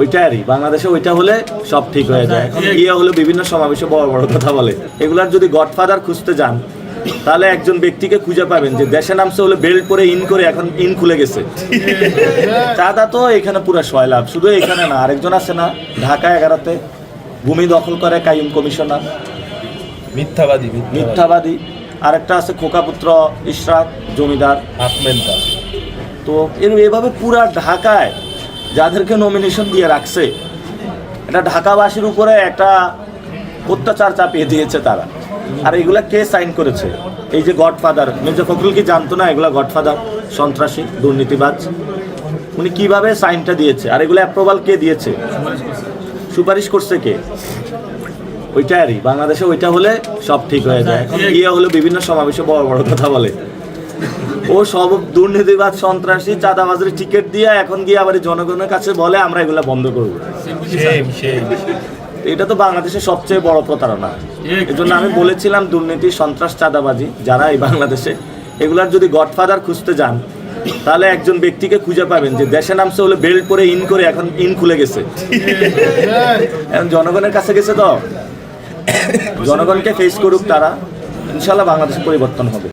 ওইটারই বাংলাদেশে ওইটা হলে সব ঠিক হয়ে যায়। এখন গিয়ে হলো বিভিন্ন সমাবেশে বড় বড় কথা বলে। এগুলার যদি গডফাদার খুঁজতে যান তাহলে একজন ব্যক্তিকে খুঁজে পাবেন যে দেশে নামছে হলে বেল্ট পরে ইন করে এখন ইন খুলে গেছে। চাঁদা তো এখানে পুরো সয়লাভ শুধু এখানে না আরেকজন আছে না ঢাকা এগারোতে ভূমি দখল করে কাইম কমিশনার। মিথ্যাবাদী মিথ্যাবাদী। আরেকটা আছে খোকাপুত্র ইশরাক জমিদার। হাফমেন্টা তো এর এভাবে পুরা ঢাকায় যাদেরকে নমিনেশন দিয়ে রাখছে, এটা ঢাকাবাসীর উপরে একটা অত্যাচার চাপিয়ে দিয়েছে তারা। আর এগুলা কে সাইন করেছে? এই যে গডফাদার, মির্জা ফখরুল কি জানতো না এগুলা গডফাদার, সন্ত্রাসী, দুর্নীতিবাজ? উনি কীভাবে সাইনটা দিয়েছে? আর এগুলো অ্যাপ্রুভাল কে দিয়েছে? সুপারিশ করছে কে? ওইটা আরই বাংলাদেশে ওইটা হলে সব ঠিক হয়ে যায়। এখন গিয়ে হলো বিভিন্ন সমাবেশে বড় বড় কথা বলে। ও সব দুর্নীতিবাদ সন্ত্রাসী চাঁদাবাজের টিকিট দিয়ে এখন গিয়ে আবার জনগণের কাছে বলে আমরা এগুলা বন্ধ করব। এটা তো বাংলাদেশের সবচেয়ে বড় প্রতারণা। এই জন্য আমি বলেছিলাম দুর্নীতি সন্ত্রাস চাঁদাবাজি যারা এই বাংলাদেশে এগুলার যদি গডফাদার খুঁজতে যান তাহলে একজন ব্যক্তিকে খুঁজে পাবেন যে দেশে নামছে হলে বেল্ট পরে ইন করে এখন ইন খুলে গেছে। এখন জনগণের কাছে গেছে তো। জনগণকে ফেস করুক তারা ইনশাল্লাহ বাংলাদেশে পরিবর্তন হবে।